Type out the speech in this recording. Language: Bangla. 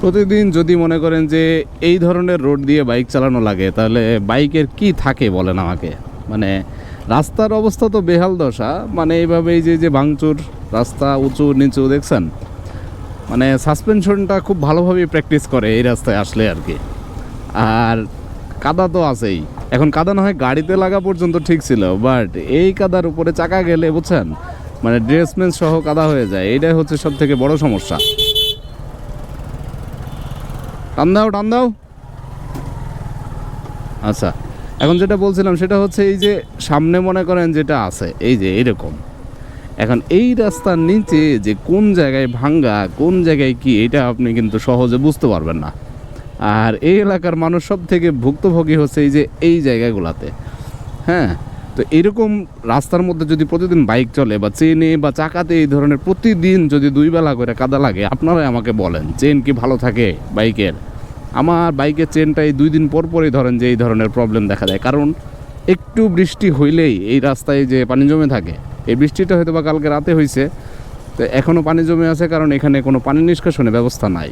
প্রতিদিন যদি মনে করেন যে এই ধরনের রোড দিয়ে বাইক চালানো লাগে, তাহলে বাইকের কি থাকে বলেন আমাকে? মানে রাস্তার অবস্থা তো বেহাল দশা। মানে এইভাবে এই যে যে ভাঙচুর, রাস্তা উঁচু, নিচু, দেখছেন? মানে সাসপেনশনটা খুব ভালোভাবেই প্র্যাকটিস করে এই রাস্তায় আসলে আর কি। আর কাদা তো আছেই। এখন কাদা না হয় গাড়িতে লাগা পর্যন্ত ঠিক ছিল, বাট এই কাদার উপরে চাকা গেলে বুঝছেন? মানে ড্রেসমেন্ট সহ কাদা হয়ে যায়। এটাই হচ্ছে সব থেকে বড় সমস্যা। টান দাও টান দাও। আচ্ছা এখন যেটা বলছিলাম সেটা হচ্ছে এই যে সামনে মনে করেন যেটা আছে, এই যে এইরকম এখন এই রাস্তার নিচে যে কোন জায়গায় ভাঙ্গা, কোন জায়গায় কি, এটা আপনি কিন্তু সহজে বুঝতে পারবেন না। আর এই এলাকার মানুষ সব থেকে ভুক্তভোগী হচ্ছে এই যে এই জায়গাগুলোতে। হ্যাঁ? তো এরকম রাস্তার মধ্যে যদি প্রতিদিন বাইক চলে বা চেনে বা চাকাতে এই ধরনের প্রতিদিন যদি দুই বেলা করে কাদা লাগে, আপনারাই আমাকে বলেন, চেন কি ভালো থাকে বাইকের? আমার বাইকের চেনটাই দুই দিন পর পরই ধরেন যে এই ধরনের প্রবলেম দেখা দেয়। কারণ একটু বৃষ্টি হইলেই এই রাস্তায় যে পানি জমে থাকে, এই বৃষ্টিটা হয়তো বা কালকে রাতে হয়েছে তো এখনও পানি জমে আছে কারণ এখানে কোনো পানি নিষ্কাশনের ব্যবস্থা নাই।